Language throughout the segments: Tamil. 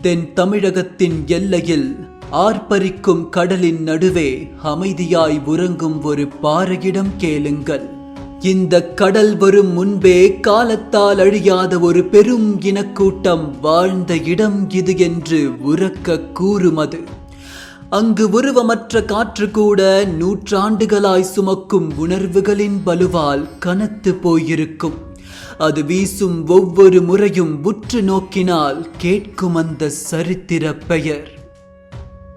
தென் தமிழகத்தின் எல்லையில் ஆர்ப்பரிக்கும் கடலின் நடுவே அமைதியாய் உறங்கும் ஒரு பாறையிடம் கேளுங்கள். இந்த கடல் வரும் முன்பே காலத்தால் அழியாத ஒரு பெரும் இனக்கூட்டம் வாழ்ந்த இடம் இது என்று உறக்க கூறுமது. அங்கு உருவமற்ற காற்று கூட நூற்றாண்டுகளாய் சுமக்கும் உணர்வுகளின் பலுவால் கனத்து போயிருக்கும். அது வீசும் ஒவ்வொரு முறையும் உற்று நோக்கினால் கேட்கும் அந்த சரித்திர பெயர்.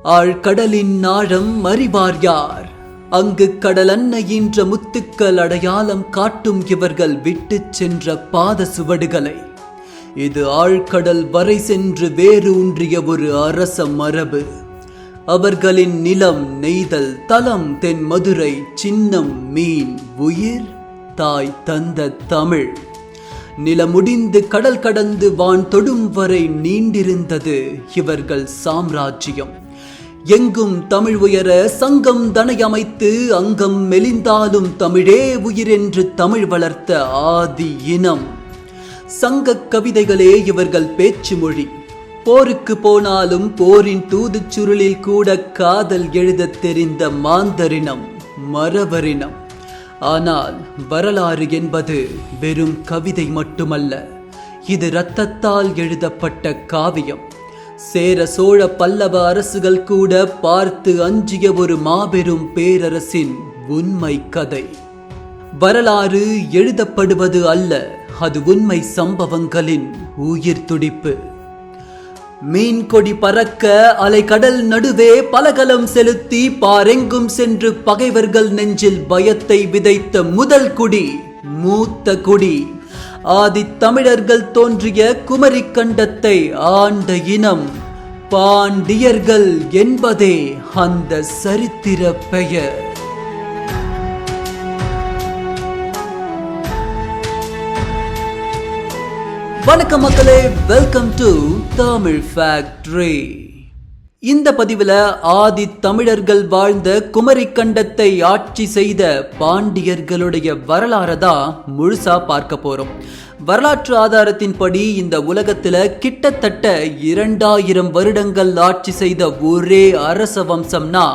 ஆழ்கடலின் ஆழம் அறிவார் யார்? அங்கு கடல் அன்னையின்ற முத்துக்கள் அடையாளம் காட்டும் இவர்கள் விட்டுச் சென்ற பாத சுவடுகளை. இது ஆழ்கடல் வரை சென்று வேறு ஒரு அரச மரபு. அவர்களின் நிலம் நெய்தல் தலம் தென் மதுரை சின்னம் மீன் உயிர் தாய் தந்த தமிழ். நிலமுடிந்து கடல் கடந்து வான் தொடும் வரை நீண்டிருந்தது இவர்கள் சாம்ராஜ்யம். எங்கும் தமிழ் உயர சங்கம் தனை அமைத்து அங்கம் மெலிந்தாலும் தமிழே உயிர் என்று தமிழ் வளர்த்த ஆதி இனம். சங்க கவிதைகளே இவர்கள் பேச்சு மொழி. போருக்கு போனாலும் போரின் தூதுச் சுருளில் கூட காதல் எழுதத் தெரிந்த மாந்தரினம் மரபரினம் ஆனால் வரலாறு என்பது வெறும் கவிதை மட்டுமல்ல. இது இரத்தத்தால் எழுதப்பட்ட காவியம். சேர சோழ பல்லவ அரசுகள் கூட பார்த்து அஞ்சிய ஒரு மாபெரும் பேரரசின் உண்மை கதை. வரலாறு எழுதப்படுவது அல்ல அது உண்மை சம்பவங்களின் உயிர் துடிப்பு. மீன் கொடி பறக்க அலை கடல் நடுவே பலகலம் செலுத்தி பாரெங்கும் சென்று பகைவர்கள் நெஞ்சில் பயத்தை விதைத்த முதல் குடி மூத்த குடி. ஆதி தமிழர்கள் தோன்றிய குமரி கண்டத்தை ஆண்ட இனம் பாண்டியர்கள் என்பதே அந்த சரித்திர பெயர். வணக்கம் மக்களே வெல்கம் டு தமிழ் ஃபேக்டரி இந்த பதிவில் ஆதி தமிழர்கள் வாழ்ந்த குமரி கண்டத்தை ஆட்சி செய்த பாண்டியர்களுடைய வரலாறை தான் முழுசா பார்க்க போறோம். வரலாற்று ஆதாரத்தின்படி இந்த உலகத்தில் கிட்டத்தட்ட இரண்டாயிரம் வருடங்கள் ஆட்சி செய்த ஒரே அரச வம்சம்னா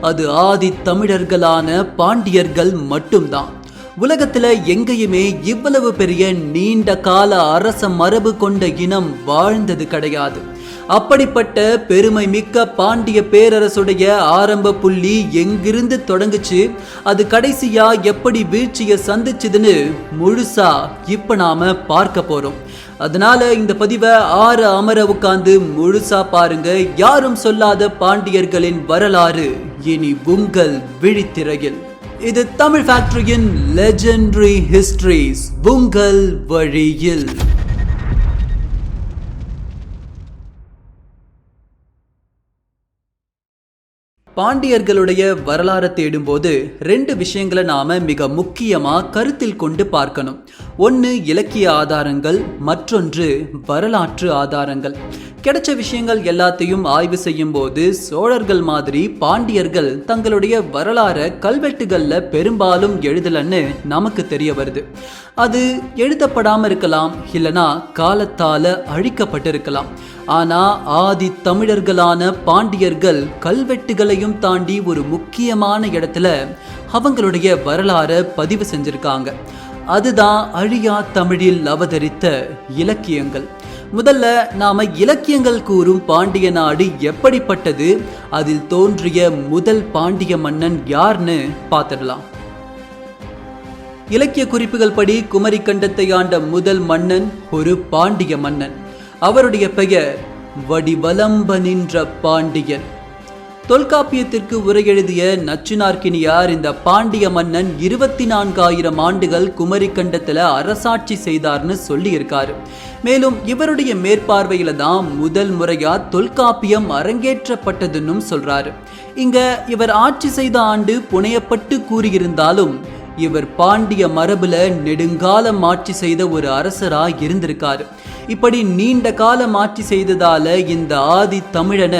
அது ஆதி தமிழர்களான பாண்டியர்கள் மட்டும்தான். உலகத்துல எங்கேயுமே இவ்வளவு பெரிய நீண்ட கால அரச மரபு கொண்ட இனம் வாழ்ந்தது கிடையாது. அப்படிப்பட்ட பெருமை மிக்க பாண்டிய பேரரசுடைய ஆரம்ப புள்ளி எங்கிருந்து தொடங்குச்சு? அது கடைசியா எப்படி வீழ்ச்சியை சந்திச்சுதுன்னு முழுசா இப்ப நாம பார்க்க போறோம். அதனால இந்த பதிவை ஆறு அமர உட்கார்ந்து முழுசா பாருங்க. யாரும் சொல்லாத பாண்டியர்களின் வரலாறு இனி உங்கள் விழித்திரையில். இது தமிழ் ஃபேக்டரியின் லெஜெண்டரி ஹிஸ்டரிஸ் உங்கள் வழியில். பாண்டியர்களுடைய வரலாறை தேடும்போது ரெண்டு விஷயங்களை நாம மிக முக்கியமா கருத்தில் கொண்டு பார்க்கணும். ஒன்று இலக்கிய ஆதாரங்கள் மற்றொன்று வரலாற்று ஆதாரங்கள். கிடைச்ச விஷயங்கள் எல்லாத்தையும் ஆய்வு செய்யும் போது சோழர்கள் மாதிரி பாண்டியர்கள் தங்களுடைய வரலாற கல்வெட்டுகள்ல பெரும்பாலும் எழுதலன்னு நமக்கு தெரிய வருது. அது எழுதப்படாம இருக்கலாம் இல்லனா காலத்தால அழிக்கப்பட்டிருக்கலாம். ஆனா ஆதி தமிழர்களான பாண்டியர்கள் கல்வெட்டுகளையும் தாண்டி ஒரு முக்கியமான இடத்துல அவங்களுடைய வரலாற பதிவு செஞ்சிருக்காங்க. அதுதான் அழியா தமிழில் அவதரித்த இலக்கியங்கள். முதல்ல நாம இலக்கியங்கள் கூறும் பாண்டிய நாடு எப்படிப்பட்டது? அதில் தோன்றிய முதல் பாண்டிய மன்னன் யார்னு பார்த்துடலாம். இலக்கிய குறிப்புகள் படி குமரி கண்டத்தை ஆண்ட முதல் மன்னன் ஒரு பாண்டிய மன்னன். அவருடைய பெயர் வடிவலம்ப நின்ற பாண்டியன். தொல்காப்பியத்திற்கு உரையெழுதிய எழுதிய நச்சுனார்கினியார் இந்த பாண்டிய மன்னன் இருபத்தி நான்காயிரம் ஆண்டுகள் குமரி கண்டத்துல அரசாட்சி செய்தார்னு சொல்லியிருக்காரு. மேலும் இவருடைய மேற்பார்வையில தான் முதல் முறையா தொல்காப்பியம் அரங்கேற்றப்பட்டதுன்னு சொல்றாரு. இங்க இவர் ஆட்சி செய்த ஆண்டு புனையப்பட்டு கூறியிருந்தாலும் இவர் பாண்டிய மரபுல நெடுங்காலம் ஆட்சி செய்த ஒரு அரசரா இருந்திருக்காரு. இப்படி நீண்ட காலம் ஆட்சி செய்ததால இந்த ஆதி தமிழன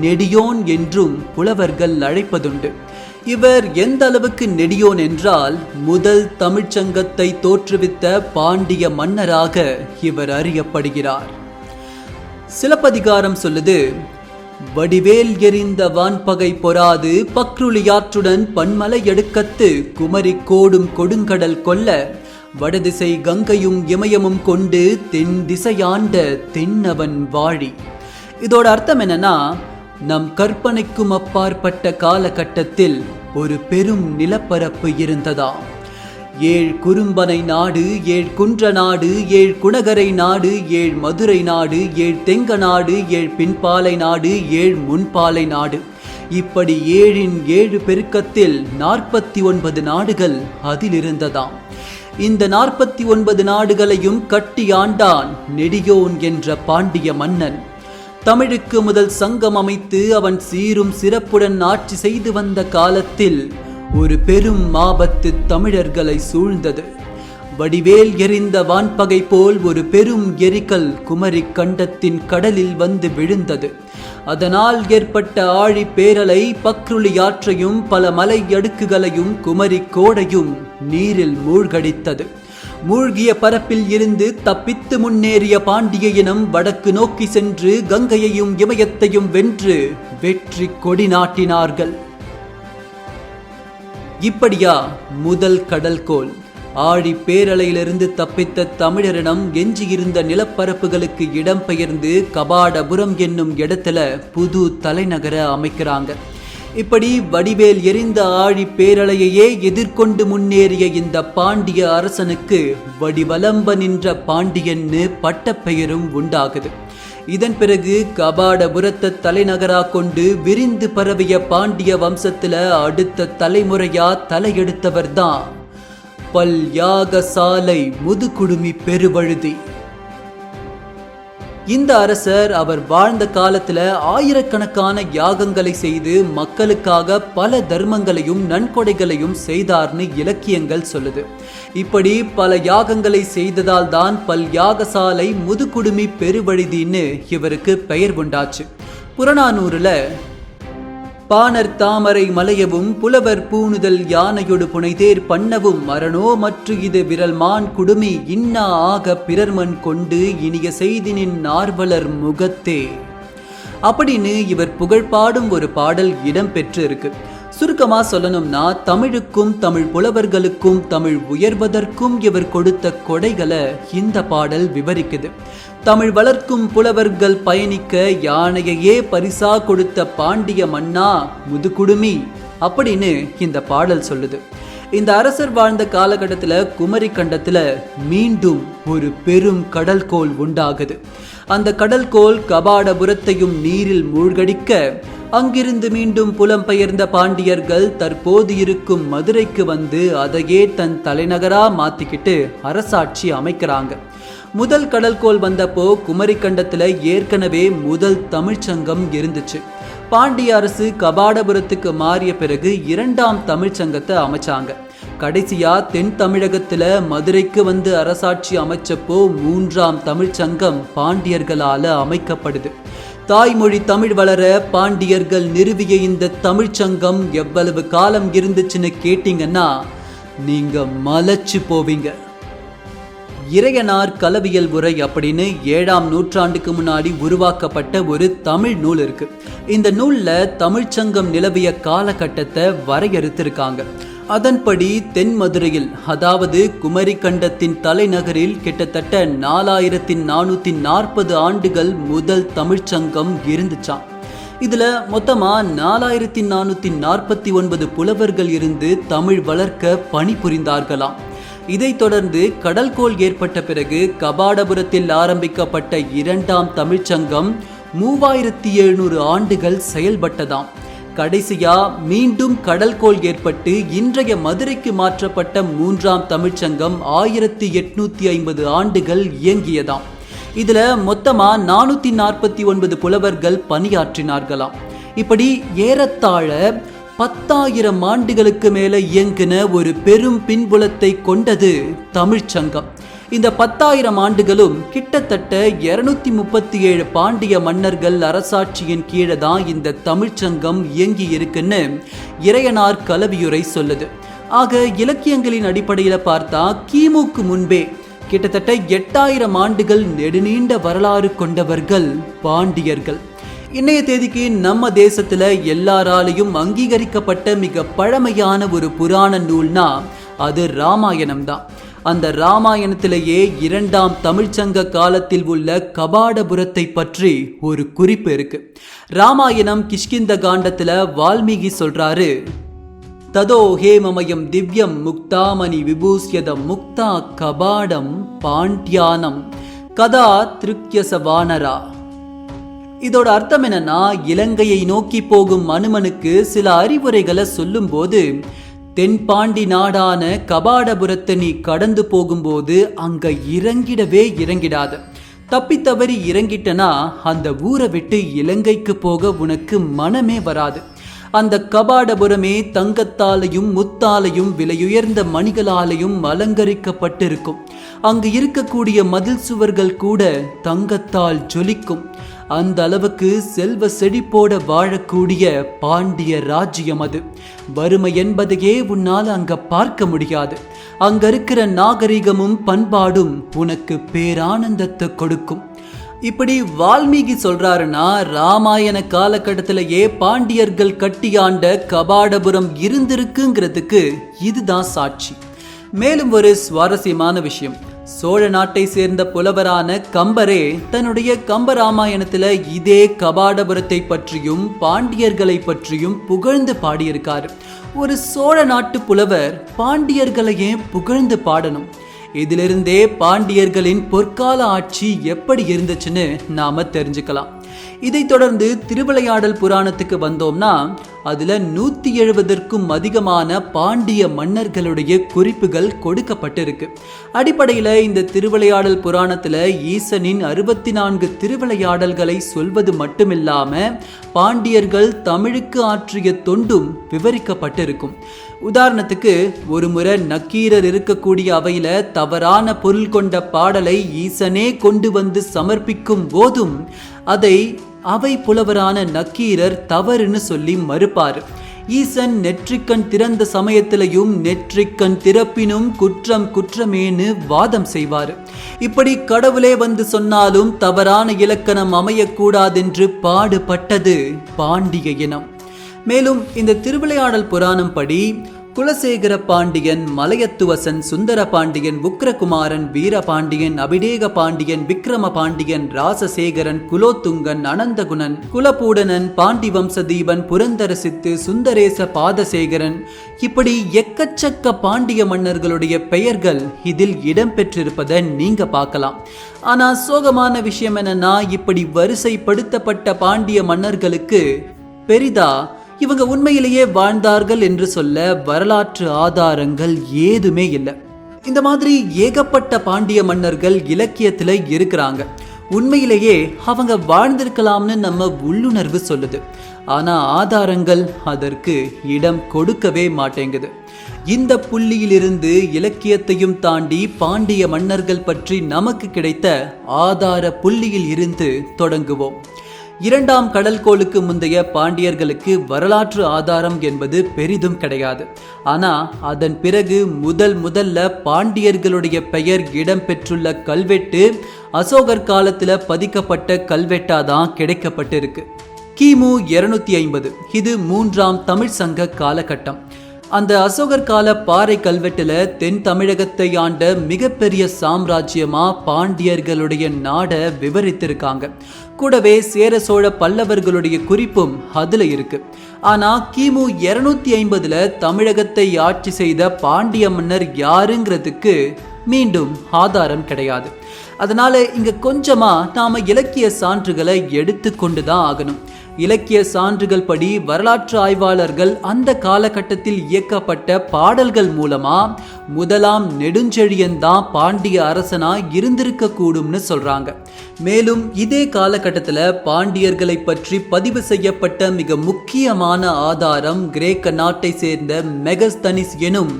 நெடியோன் என்றும் புலவர்கள் அழைப்பதுண்டு. இவர் எந்த அளவுக்கு நெடியோன் என்றால் முதல் தமிழ்ச்சங்கத்தை தோற்றுவித்த பாண்டிய மன்னராக இவர் அறியப்படுகிறார். சிலப்பதிகாரம் சொல்லுது வடிவேல் எறிந்த வான்பகை பொறாது பக்ருளியாற்றுடன் பன்மலை எடுக்கத்து குமரி கோடும் கொடுங்கடல் கொல்ல வடதிசை கங்கையும் இமயமும் கொண்டு தென் திசையாண்ட தென்னவன் வாழி. இதோட அர்த்தம் என்னன்னா நம் கற்பனைக்கும் அப்பாற்பட்ட காலகட்டத்தில் ஒரு பெரும் நிலப்பரப்பு இருந்ததாம் ஏழ் குறும்பனை நாடு ஏழ் குன்ற நாடு ஏழ் குணகரை நாடு ஏழ் மதுரை நாடு ஏழ் தெங்க நாடு ஏழ் பின்பாலை நாடு ஏழ் முன்பாலை நாடு. இப்படி ஏழின் ஏழு பெருக்கத்தில் நாற்பத்தி ஒன்பது நாடுகள் அதிலிருந்ததாம். இந்த நாற்பத்தி ஒன்பது நாடுகளையும் கட்டி ஆண்டான் நெடியோன் என்ற பாண்டிய மன்னன். தமிழுக்கு முதல் சங்கம் அமைத்து அவன் சீரும் சிறப்புடன் ஆட்சி செய்து வந்த காலத்தில் ஒரு பெரும் ஆபத்து தமிழர்களை சூழ்ந்தது. வடிவேல் எறிந்த வான்பகை போல் ஒரு பெரும் எரிக்கல் குமரி கண்டத்தின் கடலில் வந்து விழுந்தது. அதனால் ஏற்பட்ட ஆழி பேரலை பக்ருளி ஆற்றையும் பல மலை அடுக்குகளையும் குமரி கோடையும் நீரில் மூழ்கடித்தது. மூழ்கிய பரப்பில் இருந்து தப்பித்து முன்னேறிய பாண்டிய இனம் வடக்கு நோக்கி சென்று கங்கையையும் இமயத்தையும் வென்று வெற்றி கொடி நாட்டினார்கள். இப்படியா? முதல் கடல்கோள். ஆழி பேரலையிலிருந்து தப்பித்த தமிழரிடம் எஞ்சியிருந்த நிலப்பரப்புகளுக்கு இடம்பெயர்ந்து கபாடபுரம் என்னும் இடத்துல புது தலைநகர அமைக்கிறாங்க. இப்படி வடிவேல் எரிந்த ஆழி பேரலையையே எதிர்கொண்டு முன்னேறிய இந்த பாண்டிய அரசனுக்கு வடிவலம்ப நின்ற பாண்டியன்னு பட்டப்பெயரும் உண்டாகுது. இதன் பிறகு கபாடபுரத்தை தலைநகரா கொண்டு விரிந்து பரவிய பாண்டிய வம்சத்துல அடுத்த தலைமுறையா தலையெடுத்தவர்தான். பல் யாகசாலை முதுகுடுமி பெருவழுதி. இந்த அரசர் அவர் வாழ்ந்த காலத்துல ஆயிரக்கணக்கான யாகங்களை செய்து மக்களுக்காக பல தர்மங்களையும் நன்கொடைகளையும் செய்தார்னு இலக்கியங்கள் சொல்லுது. இப்படி பல யாகங்களை செய்ததால் தான் பல் யாகசாலை முதுகுடுமி பெருவழுதின்னு இவருக்கு பெயர் உண்டாச்சு. புறநானூறுல பாணர் தாமரை மலையவும் புலவர் பூணுதல் யானையொடு புனைதேர் பண்ணவும் மரணோ மற்று இது விரல் மான் குடுமி இன்னா ஆக பிறர்மன் கொண்டு இனிய செய்தினின் நார்வலர் முகத்தே. அப்படின்னு இவர் புகழ்பாடும் ஒரு பாடல் இடம்பெற்று இருக்கு சுருக்கமா சொல்லணும்னா தமிழுக்கும் தமிழ் புலவர்களுக்கும் தமிழ் உயர்வதற்கும் இவர் கொடுத்த கொடைகளை இந்த பாடல் விவரிக்குது. தமிழ் வளர்க்கும் புலவர்கள் பயணிக்க யானையையே பரிசா கொடுத்த பாண்டிய மன்னா முதுகுடுமி அப்படின்னு இந்த பாடல் சொல்லுது. இந்த அரசர் வாழ்ந்த காலகட்டத்தில் குமரி கண்டத்தில் மீண்டும் ஒரு பெரும் கடல்கோள் உண்டாகுது. அந்த கடல்கோள் கபாடபுரத்தையும் நீரில் மூழ்கடிக்க அங்கிருந்து மீண்டும் புலம்பெயர்ந்த பாண்டியர்கள் தற்போது இருக்கும் மதுரைக்கு வந்து அதையே தன் தலைநகரா மாத்திக்கிட்டு அரசாட்சி அமைக்கிறாங்க. முதல் கடல்கோள் வந்தப்போ குமரி கண்டத்துல ஏற்கனவே முதல் தமிழ்ச்சங்கம் இருந்துச்சு. பாண்டிய அரசு கபாடபுரத்துக்கு மாறிய பிறகு இரண்டாம் தமிழ்ச்சங்கத்தை அமைச்சாங்க. கடைசியா தென் தமிழகத்துல மதுரைக்கு வந்து அரசாட்சி அமைச்சப்போ மூன்றாம் தமிழ்ச்சங்கம் பாண்டியர்களால அமைக்கப்படுது. தாய்மொழி தமிழ் வளர பாண்டியர்கள் நிறுவிய இந்த தமிழ்ச்சங்கம் எவ்வளவு காலம் இருந்துச்சுன்னு கேட்டீங்கன்னா நீங்க மலைச்சு போவீங்க. இறையனார் கலவியல் உரை அப்படின்னு ஏழாம் நூற்றாண்டுக்கு முன்னாடி உருவாக்கப்பட்ட ஒரு தமிழ் நூல் இருக்கு. இந்த நூலில் தமிழ்ச்சங்கம் நிலவிய காலகட்டத்தை வரையறுத்திருக்காங்க. அதன்படி தென் மதுரையில் அதாவது குமரி கண்டத்தின் தலைநகரில் கிட்டத்தட்ட நாலாயிரத்தி நானூத்தி நாற்பது ஆண்டுகள் முதல் தமிழ்ச்சங்கம் இருந்துச்சாம் இதுல மொத்தமா நாலாயிரத்தி நானூத்தி நாற்பத்தி ஒன்பது புலவர்கள் இருந்து தமிழ் வளர்க்க பணிபுரிந்தார்களாம் இதைத் தொடர்ந்து கடல்கோள் ஏற்பட்ட பிறகு கபாடபுரத்தில் ஆரம்பிக்கப்பட்ட இரண்டாம் தமிழ்ச்சங்கம் மூவாயிரத்தி எழுநூறு ஆண்டுகள் செயல்பட்டதாம். கடைசியா மீண்டும் கடல்கோள் ஏற்பட்டு இன்றைய மதுரைக்கு மாற்றப்பட்ட மூன்றாம் தமிழ்ச்சங்கம் ஆயிரத்தி எட்நூத்தி ஐம்பது ஆண்டுகள் இயங்கியதாம். இதுல மொத்தமா நானூத்தி நாற்பத்தி ஒன்பது புலவர்கள் பணியாற்றினார்களாம். இப்படி ஏறத்தாழ பத்தாயிரம் ஆண்டுகளுக்கு மேல இயங்கின ஒரு பெரும் பின்புலத்தை கொண்டது தமிழ்ச்சங்கம் இந்த பத்தாயிரம் ஆண்டுகளும் கிட்டத்தட்ட இருநூத்தி முப்பத்தி ஏழு பாண்டிய மன்னர்கள் அரசாட்சியின் கீழே தான் இந்த தமிழ்ச்சங்கம் இயங்கி இருக்குன்னு இறையனார் கலவியுரை சொல்லுது. ஆக இலக்கியங்களின் அடிப்படையில் பார்த்தா கிமுக்கு முன்பே கிட்டத்தட்ட எட்டாயிரம் ஆண்டுகள் நெடுநீண்ட வரலாறு கொண்டவர்கள் பாண்டியர்கள். இன்றைய தேதிக்கு நம்ம தேசத்தில் எல்லாராலையும் அங்கீகரிக்கப்பட்ட மிக பழமையான ஒரு புராண நூல்னா அது ராமாயணம் தான் அந்த ராமாயணத்திலேயே இரண்டாம் தமிழ்ச்சங்க காலத்தில் உள்ள கபாடபுரத்தை பற்றி ஒரு குறிப்பு இருக்கு. ராமாயணம் கிஷ்கிந்த காண்டத்துல வால்மீகி சொல்றாரு ததோ ஹேமமயம் திவ்யம் முக்தாமணி விபூஷ்யதம் முக்தா கபாடம் பாண்டியானம் கதா திருக்கியச வானரா இதோட அர்த்தம் என்னன்னா இலங்கையை நோக்கி போகும் அனுமனுக்கு சில அறிவுரைகளை சொல்லும்போது தென்பாண்டி நாடான கபாடபுரத்தை நீ கடந்து போகும்போது அங்க இறங்கிடவே இறங்கிடாத. தப்பி தவறி இறங்கிட்டனா அந்த ஊரை விட்டு இலங்கைக்கு போக உனக்கு மனமே வராது. அந்த கபாடபுரமே தங்கத்தாலையும் முத்தாலையும் விலையுயர்ந்த மணிகளாலையும் அலங்கரிக்கப்பட்டிருக்கும். அங்கு இருக்கக்கூடிய மதில் சுவர்கள் கூட தங்கத்தால் ஜொலிக்கும். அந்த அளவுக்கு செல்வ செழிப்போட வாழக்கூடிய பாண்டிய ராஜ்யம் அது. வறுமை என்பதையே உன்னால் அங்க பார்க்க முடியாது. அங்க இருக்கிற நாகரிகமும் பண்பாடும் உனக்கு பேரானந்தத்தை கொடுக்கும். இப்படி வால்மீகி சொல்றாருன்னா ராமாயண காலகட்டத்திலேயே பாண்டியர்கள் கட்டியாண்ட கபாடபுரம் இருந்திருக்குங்கிறதுக்கு இதுதான் சாட்சி. மேலும் ஒரு சுவாரஸ்யமான விஷயம். சோழ நாட்டை சேர்ந்த புலவரான கம்பரே தன்னுடைய கம்பராமாயணத்துல இதே கபாடபுரத்தை பற்றியும் பாண்டியர்களை பற்றியும் புகழ்ந்து பாடியிருக்கார். ஒரு சோழ நாட்டு புலவர் பாண்டியர்களையே புகழ்ந்து பாடணும். இதிலிருந்தே பாண்டியர்களின் பொற்கால ஆட்சி எப்படி இருந்துச்சுன்னு நாம தெரிஞ்சுக்கலாம். இதைத் தொடர்ந்து திருவிளையாடல் புராணத்துக்கு வந்தோம்னா அதுல நூத்தி எழுபதற்கும் அதிகமான பாண்டிய மன்னர்களுடைய குறிப்புகள் கொடுக்கப்பட்டிருக்கு. அடிப்படையில் இந்த திருவிளையாடல் புராணத்துல ஈசனின் அறுபத்தி நான்கு திருவிளையாடல்களை சொல்வது மட்டுமில்லாம பாண்டியர்கள் தமிழுக்கு ஆற்றிய தொண்டும் விவரிக்கப்பட்டிருக்கும். உதாரணத்துக்கு ஒரு முறை நக்கீரர் இருக்கக்கூடிய அவையில தவறான பொருள் கொண்ட பாடலை ஈசனே கொண்டு வந்து சமர்ப்பிக்கும் போதும் அதை அவை புலவரான நக்கீரர் தவறுன்னு சொல்லி மறுப்பார். ஈசன் நெற்றிக்கண் திறந்த சமயத்திலையும் நெற்றிக்கண் திறப்பினும் குற்றம் குற்றமேனு வாதம் செய்வார். இப்படி கடவுளே வந்து சொன்னாலும் தவறான இலக்கணம் அமையக்கூடாதென்று பாடுபட்டது பாண்டிய இனம். மேலும் இந்த திருவிளையாடல் புராணம் படி குலசேகர பாண்டியன் மலையத்துவசன் சுந்தர பாண்டியன் உக்ரகுமாரன் வீரபாண்டியன் அபிடேக பாண்டியன் விக்ரம பாண்டியன் ராசசேகரன் குலோத்துங்கன் அனந்தகுணன் குலபூடனன் பாண்டி வம்சதீபன் புரந்தரசித்து சுந்தரேச பாதசேகரன். இப்படி எக்கச்சக்க பாண்டிய மன்னர்களுடைய பெயர்கள் இதில் இடம்பெற்றிருப்பதை நீங்க பார்க்கலாம். ஆனா சோகமான விஷயம் என்னன்னா இப்படி வரிசைப்படுத்தப்பட்ட பாண்டிய மன்னர்களுக்கு பெரிதா இவங்க உண்மையிலேயே வாழ்ந்தார்கள் என்று சொல்ல வரலாற்று ஆதாரங்கள் ஏதுமே இல்லை. இந்த மாதிரி ஏகப்பட்ட பாண்டிய மன்னர்கள் இலக்கியத்தில் இருக்கிறாங்க. உண்மையிலேயே அவங்க வாழ்ந்திருக்கலாம்னு நம்ம உள்ளுணர்வு சொல்லுது. ஆனால் ஆதாரங்கள் அதற்கு இடம் கொடுக்கவே மாட்டேங்குது. இந்த புள்ளியிலிருந்து இலக்கியத்தையும் தாண்டி பாண்டிய மன்னர்கள் பற்றி நமக்கு கிடைத்த ஆதார புள்ளியில் இருந்து தொடங்குவோம். இரண்டாம் கடல்கோளுக்கு முந்தைய பாண்டியர்களுக்கு வரலாற்று ஆதாரம் என்பது பெரிதும் கிடையாது. ஆனால் அதன் பிறகு முதல் முதல்ல பாண்டியர்களுடைய பெயர் இடம்பெற்றுள்ள கல்வெட்டு அசோகர் காலத்தில் பதிக்கப்பட்ட கல்வெட்டாக தான் கிடைக்கப்பட்டிருக்கு. கிமு இருநூத்தி ஐம்பது. இது மூன்றாம் தமிழ் சங்க காலகட்டம். அந்த அசோகர் கால பாறை கல்வெட்டுல தென் தமிழகத்தை ஆண்ட மிகப்பெரிய சாம்ராஜ்யமா பாண்டியர்களுடைய நாட விவரித்திருக்காங்க. கூடவே சேர சோழ பல்லவர்களுடைய குறிப்பும் அதில் இருக்கு. ஆனால் கிமு இரநூத்தி ஐம்பதில் தமிழகத்தை ஆட்சி செய்த பாண்டிய மன்னர் யாருங்கிறதுக்கு மீண்டும் ஆதாரம் கிடையாது. அதனால இங்க கொஞ்சமா நாம இலக்கிய சான்றுகளை எடுத்துக்கொண்டு தான் ஆகணும். இலக்கிய சான்றுகள் படி வரலாற்று ஆய்வாளர்கள் அந்த காலகட்டத்தில் இயக்கப்பட்ட பாடல்கள் மூலமா முதலாம் நெடுஞ்செழியன் தான் பாண்டிய அரசனா இருந்திருக்க கூடும்னு சொல்றாங்க. மேலும் இதே காலகட்டத்தில் பாண்டியர்களை பற்றி பதிவு செய்யப்பட்ட மிக முக்கியமான ஆதாரம் கிரேக்க நாட்டை சேர்ந்த மெகஸ்தனிஸ் எனும்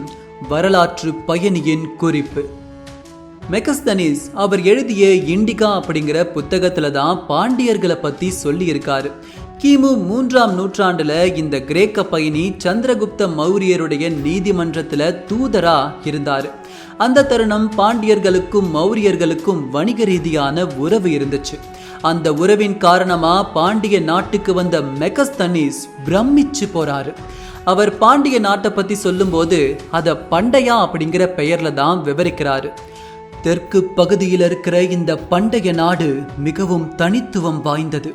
வரலாற்று பயணியின் குறிப்பு. மெகஸ்தனிஸ் அவர் எழுதிய இண்டிகா அப்படிங்கிற புத்தகத்தில் தான் பாண்டியர்களை பற்றி சொல்லியிருக்காரு. கிமு மூன்றாம் நூற்றாண்டுல இந்த கிரேக்க பயணி சந்திரகுப்த மௌரியருடைய நீதிமன்றத்துல தூதரா இருந்தாரு. அந்த தருணம் பாண்டியர்களுக்கும் மௌரியர்களுக்கும் வணிக ரீதியான உறவு இருந்துச்சு. அந்த உறவின் காரணமா பாண்டிய நாட்டுக்கு வந்த மெகஸ்தனிஸ் பிரமிச்சு போறாரு. அவர் பாண்டிய நாட்டை பத்தி சொல்லும்போது அதை பண்டையா அப்படிங்கிற பெயர்ல தான் விவரிக்கிறாரு. தெற்கு பகுதியில் இருக்கிற இந்த பண்டைய நாடு மிகவும் தனித்துவம் வாய்ந்தது.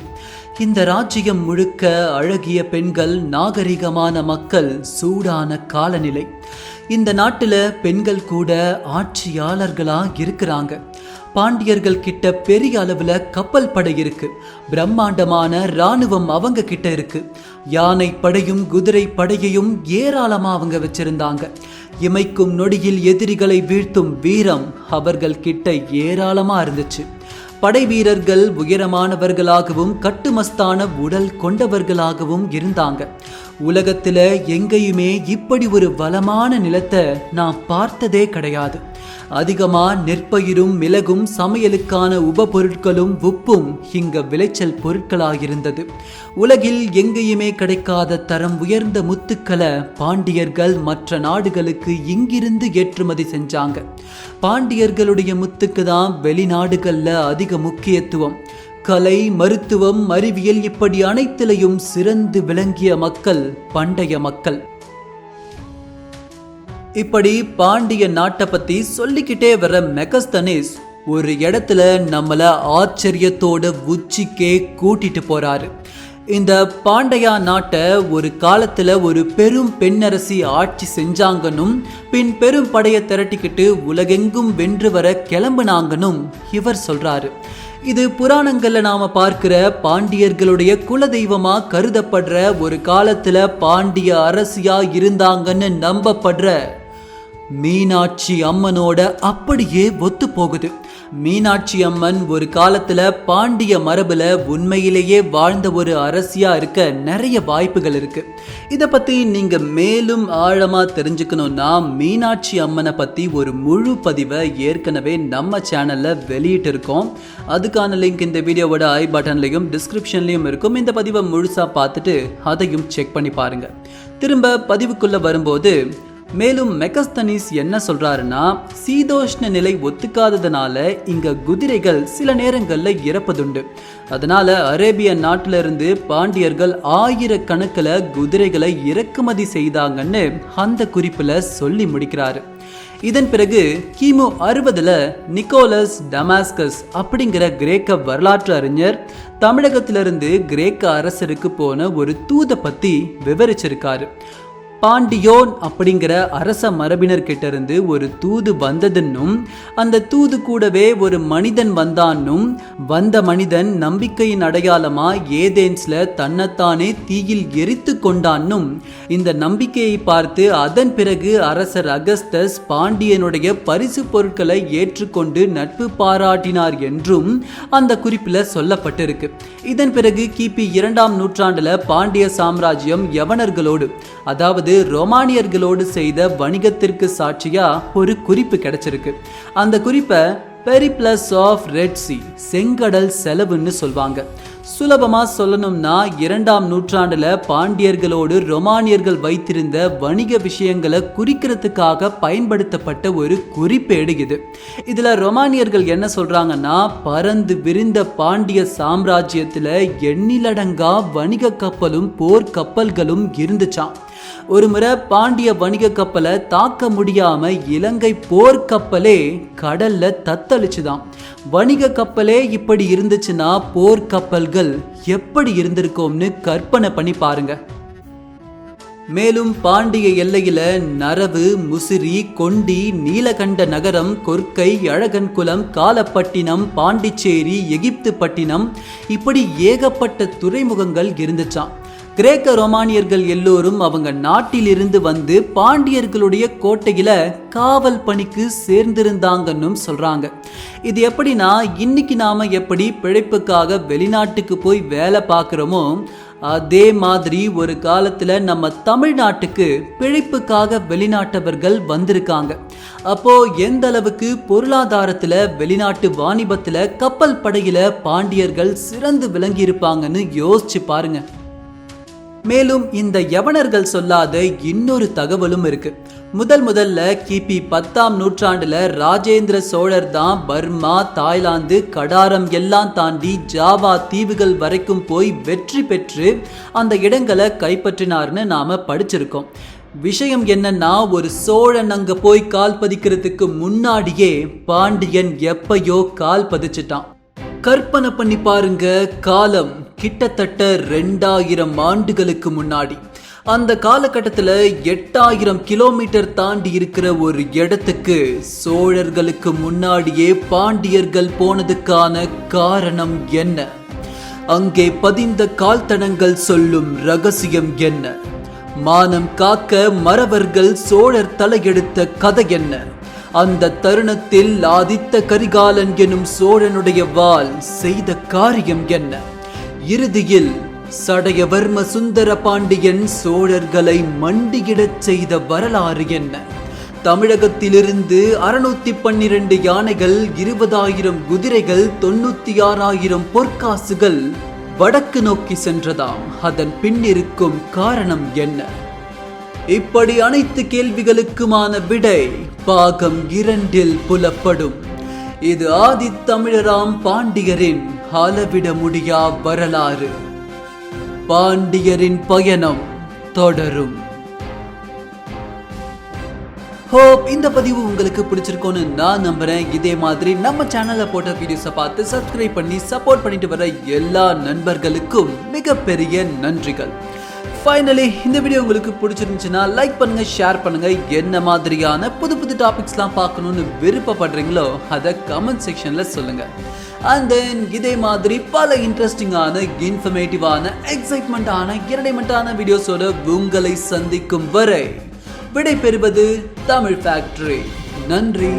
இந்த ராஜ்யம் முழுக்க அழகிய பெண்கள் நாகரிகமான மக்கள் சூடான காலநிலை. இந்த நாட்டில் பெண்கள் கூட ஆட்சியாளர்களாக இருக்கிறாங்க. பாண்டியர்கள் கிட்ட பெரிய அளவில் கப்பல் படை இருக்கு. பிரம்மாண்டமான ராணுவம் அவங்க கிட்ட இருக்கு. யானை படையும் குதிரை படையையும் ஏராளமாக அவங்க வச்சிருந்தாங்க. இமைக்கும் நொடியில் எதிரிகளை வீழ்த்தும் வீரம் அவர்கள் கிட்ட ஏராளமாக இருந்துச்சு. படை வீரர்கள் உயரமானவர்களாகவும் கட்டுமஸ்தான உடல் கொண்டவர்களாகவும் இருந்தாங்க. உலகத்துல எங்கேயுமே இப்படி ஒரு வளமான நிலத்தை நான் பார்த்ததே கிடையாது. அதிகமாக நெற்பயிரும் மிளகும் சமையலுக்கான உபபொருட்களும் உப்பும் இங்க விளைச்சல் பொருட்களாயிருந்தது. உலகில் எங்கேயுமே கிடைக்காத தரம் உயர்ந்த முத்துக்களை பாண்டியர்கள் மற்ற நாடுகளுக்கு இங்கிருந்து ஏற்றுமதி செஞ்சாங்க. பாண்டியர்களுடைய முத்துக்கு தான் வெளிநாடுகளில் அதிக முக்கியத்துவம். கலை மருத்துவம் அறிவியல் இப்படி அனைத்திலையும் சிறந்து விளங்கிய மக்கள் பண்டைய மக்கள். இப்படி பாண்டிய நாட்டை பத்தி சொல்லிக்கிட்டே வர மெகஸ்தனிஸ் ஒரு இடத்துல நம்மள ஆச்சரியத்தோட உச்சிக்கே கூட்டிட்டு போறாரு. இந்த பாண்டையா நாட்டை ஒரு காலத்தில் ஒரு பெரும் பெண்ணரசி ஆட்சி செஞ்சாங்கனும் பின் பெரும் படையை திரட்டிக்கிட்டு உலகெங்கும் வென்று வர கிளம்புனாங்கனும் இவர் சொல்கிறாரு இது புராணங்கள்ல நாம் பார்க்கிற பாண்டியர்களுடைய குலதெய்வமாக கருதப்படுற ஒரு காலத்தில் பாண்டிய அரசியாக இருந்தாங்கன்னு நம்பப்படுற மீனாட்சி அம்மனோட அப்படியே ஒத்து போகுது மீனாட்சி அம்மன் ஒரு காலத்துல பாண்டிய மரபுல உண்மையிலேயே வாழ்ந்த ஒரு அரசியா இருக்க நிறைய வாய்ப்புகள் இருக்கு. இத பத்தி நீங்க மேலும் ஆழமா தெரிஞ்சுக்கணும்னா மீனாட்சி அம்மனை பத்தி ஒரு முழு பதிவை ஏற்கனவே நம்ம சேனல்ல வெளியிட்டு இருக்கோம் அதுக்கான லிங்க் இந்த வீடியோவோட ஐ பட்டன்லையும் டிஸ்கிரிப்ஷன்லையும் இருக்கும். இந்த பதிவை முழுசா பார்த்துட்டு அதையும் செக் பண்ணி பாருங்க. திரும்ப பதிவுக்குள்ள வரும்போது மேலும் மெகஸ்தனிஸ் என்ன சொல்றாருன்னா சீதோஷ்ண நிலை ஒத்துக்காததுனால இங்க குதிரைகள் சில நேரங்கள்ல இறப்பதுண்டு. அதனால அரேபிய நாட்டில இருந்து பாண்டியர்கள் ஆயிரக்கணக்கில் குதிரைகளை இறக்குமதி செய்தாங்கன்னு அந்த குறிப்புல சொல்லி முடிக்கிறாரு. இதன் பிறகு கிமு அறுபதுல நிக்கோலஸ் டமாஸ்கஸ் அப்படிங்கிற கிரேக்க வரலாற்று அறிஞர் தமிழகத்திலிருந்து கிரேக்க அரசருக்கு போன ஒரு தூதை பத்தி விவரிச்சிருக்காரு. பாண்டியோன் அப்படிங்கிற அரச மரபினர் கிட்ட இருந்து ஒரு தூது வந்ததுன்னும் அந்த தூது கூடவே ஒரு மனிதன் வந்தான்னும் வந்த மனிதன் நம்பிக்கையின் அடையாளமா ஏதேன்ஸ்ல தன்னைத்தானே தீயில் எரித்து கொண்டான்னும். இந்த நம்பிக்கையை பார்த்து அதன் பிறகு அரசர் அகஸ்தஸ் பாண்டியனுடைய பரிசு பொருட்களை ஏற்றுக்கொண்டு நட்பு பாராட்டினார் என்றும் அந்த குறிப்பில் சொல்லப்பட்டிருக்கு. இதன் பிறகு கிபி இரண்டாம் நூற்றாண்டுல பாண்டிய சாம்ராஜ்யம் யவனர்களோடு அதாவது ரோமானியர்களோடு செய்த வணிகத்திற்கு சாட்சியா ஒரு குறிப்பு கிடைச்சிருக்கு. அந்த குறிப்பை பெரிப்ளஸ் ஆஃப் ரெட் சி செங்கடல் செலவுன்னு சொல்வாங்க. சுலபமா சொல்லணும்னா இரண்டாம் நூற்றாண்டுல பாண்டியர்களோடு ரொமானியர்கள் வைத்திருந்த வணிக விஷயங்களை குறிக்கிறதுக்காக பயன்படுத்தப்பட்ட ஒரு குறிப்பேடு இது. இதுல ரொமானியர்கள் என்ன சொல்றாங்கன்னா பறந்து விரிந்த பாண்டிய சாம்ராஜ்யத்துல எண்ணிலடங்கா வணிக கப்பலும் போர் கப்பல்களும் இருந்துச்சாம். ஒரு முறை பாண்டிய வணிக கப்பலை தாக்க முடியாம இலங்கை போர்க்கப்பலே கடல்ல தத்தளிச்சுதான் வணிக கப்பலே இப்படி இருந்துச்சுன்னா போர்க்கப்பல்கள் எப்படி இருந்திருக்கும்னு கற்பனை பண்ணி பாருங்க. மேலும் பாண்டிய எல்லையில நரவு முசிறி கொண்டி நீலகண்ட நகரம் கொர்க்கை அழகன்குளம் காலப்பட்டினம் பாண்டிச்சேரி எகிப்து பட்டினம் இப்படி ஏகப்பட்ட துறைமுகங்கள் இருந்துச்சாம். கிரேக்க ரோமானியர்கள் எல்லோரும் அவங்க நாட்டிலிருந்து வந்து பாண்டியர்களுடைய கோட்டையில காவல் பணிக்கு சேர்ந்திருந்தாங்கன்னு சொல்றாங்க. இது எப்படின்னா இன்னைக்கு நாம எப்படி பிழைப்புக்காக வெளிநாட்டுக்கு போய் வேலை பார்க்குறோமோ அதே மாதிரி ஒரு காலத்துல நம்ம தமிழ்நாட்டுக்கு பிழைப்புக்காக வெளிநாட்டவர்கள் வந்திருக்காங்க. அப்போ எந்த அளவுக்கு பொருளாதாரத்துல வெளிநாட்டு வாணிபத்துல கப்பல் படையில பாண்டியர்கள் சிறந்து விளங்கி இருப்பாங்கன்னு யோசிச்சு பாருங்க. மேலும் இந்த யவனர்கள் சொல்லாத இன்னொரு தகவலும் இருக்கு. முதல் முதல்ல கிபி பத்தாம் நூற்றாண்டுல ராஜேந்திர சோழர் தான் பர்மா தாய்லாந்து கடாரம் எல்லாம் தாண்டி ஜாவா தீவுகள் வரைக்கும் போய் வெற்றி பெற்று அந்த இடங்களை கைப்பற்றினார்னு நாம படிச்சிருக்கோம். விஷயம் என்னன்னா ஒரு சோழன் அங்க போய் கால் பதிக்கிறதுக்கு முன்னாடியே பாண்டியன் எப்பயோ கால் பதிச்சிட்டான். கற்பனை பண்ணி பாருங்க காலம் கிட்டத்தட்ட ரெண்டாயிரம் ஆண்டுகளுக்கு முன்னாடி. அந்த காலகட்டத்தில் எட்டாயிரம் கிலோமீட்டர் தாண்டி இருக்கிற ஒரு இடத்துக்கு சோழர்களுக்கு முன்னாடியே பாண்டியர்கள் போனதுக்கான காரணம் என்ன? அங்கே பதிந்த கால்தடங்கள் சொல்லும் ரகசியம் என்ன? மானம் காக்க மறவர்கள் சோழர் தலையெடுத்த கதை என்ன? அந்த தருணத்தில் ஆதித்த கரிகாலன் எனும் சோழனுடைய வாள் செய்த காரியம் என்ன? இறுதியில் சடையவர்ம சுந்தர பாண்டியன் சோழர்களை மண்டியிடச் செய்த வரலாறு என்ன? தமிழகத்திலிருந்து அறுநூத்தி பன்னிரண்டு யானைகள் இருபதாயிரம் குதிரைகள் தொண்ணூத்தி ஆறாயிரம் பொற்காசுகள் வடக்கு நோக்கி சென்றதாம். அதன் பின்னிருக்கும் காரணம் என்ன? இப்படி அனைத்து கேள்விகளுக்குமான விடை பாகம் இரண்டில் புலப்படும். இது ஆதித்தமிழராம் பாண்டியரின் அளவிட முடியா வரலாறு. பாண்டியரின் பயணம் தொடரும். ஹோப் இந்த பதிவு உங்களுக்கு பிடிச்சிருக்கோன்னு நான் நம்புறேன். இதே மாதிரி நம்ம சேனலில் போட்ட வீடியோஸை பார்த்து சப்ஸ்கிரைப் பண்ணி சப்போர்ட் பண்ணிட்டு வர எல்லா நண்பர்களுக்கும் மிகப்பெரிய நன்றிகள். ஃபைனலி இந்த வீடியோ உங்களுக்கு பிடிச்சிருந்துச்சுன்னா லைக் பண்ணுங்க ஷேர் பண்ணுங்க. என்ன மாதிரியான புது புது டாபிக்ஸ்லாம் பார்க்கணும்னு விருப்பப்படுறீங்களோ அதை கமெண்ட் செக்ஷன்ல சொல்லுங்க. அண்ட் தென் இதே மாதிரி பல இன்ட்ரெஸ்டிங்கான இன்ஃபர்மேட்டிவான எக்ஸைட்மெண்ட்டான இரடைமெண்ட்டான வீடியோஸோட உங்களை சந்திக்கும் வரை விடை பெறுவது தமிழ் ஃபேக்டரி நன்றி.